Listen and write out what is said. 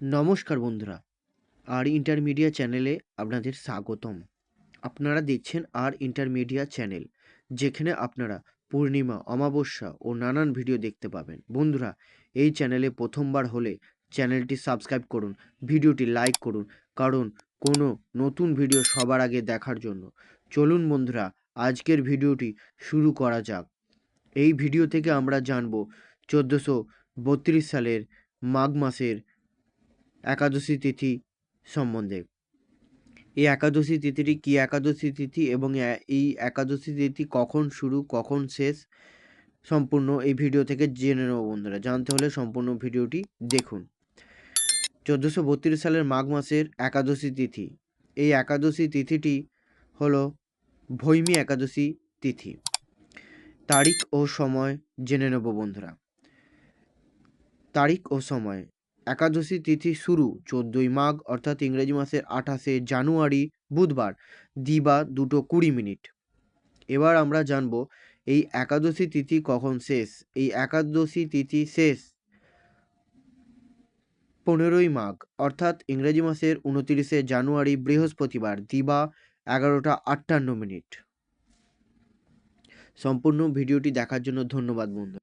নমস্কার বন্ধুরা, আর ইন্টারমিডিয়া চ্যানেলে আপনাদের স্বাগতম। আপনারা দেখছেন আর ইন্টারমিডিয়া চ্যানেল, যেখানে আপনারা পূর্ণিমা, অমাবস্যা ও নানান ভিডিও দেখতে পাবেন। বন্ধুরা, এই চ্যানেলে প্রথমবার হলে চ্যানেলটি সাবস্ক্রাইব করুন, ভিডিওটি লাইক করুন, কারণ কোনো নতুন ভিডিও সবার আগে দেখার জন্য। চলুন বন্ধুরা, আজকের ভিডিওটি শুরু করা যাক। এই ভিডিও থেকে আমরা জানব, চোদ্দোশো বত্রিশ সালের মাঘ মাসের একাদশী তিথি সম্বন্ধে। এই একাদশী তিথিটি কী একাদশী তিথি এবং এই একাদশী তিথি কখন শুরু, কখন শেষ সম্পূর্ণ এই ভিডিও থেকে জেনে নেব বন্ধুরা। জানতে হলে সম্পূর্ণ ভিডিওটি দেখুন। চোদ্দোশো বত্রিশ সালের মাঘ মাসের একাদশী তিথি। এই একাদশী তিথিটি হলো ভৈমী একাদশী তিথি। তারিখ ও সময় জেনে নেব বন্ধুরা। তারিখ ও সময় একাদশী তিথি শুরু চোদ্দোই মাঘ, অর্থাৎ ইংরেজি মাসের আঠাশে জানুয়ারি বুধবার, দিবা দুটো কুড়ি মিনিট। এবার আমরা জানব, এই একাদশী তিথি কখন শেষ? এই একাদশী তিথি শেষ পনেরোই মাঘ, অর্থাৎ ইংরেজি মাসের উনতিরিশে জানুয়ারি বৃহস্পতিবার, দিবা এগারোটা আটান্ন মিনিট। সম্পূর্ণ ভিডিওটি দেখার জন্য ধন্যবাদ বন্ধু।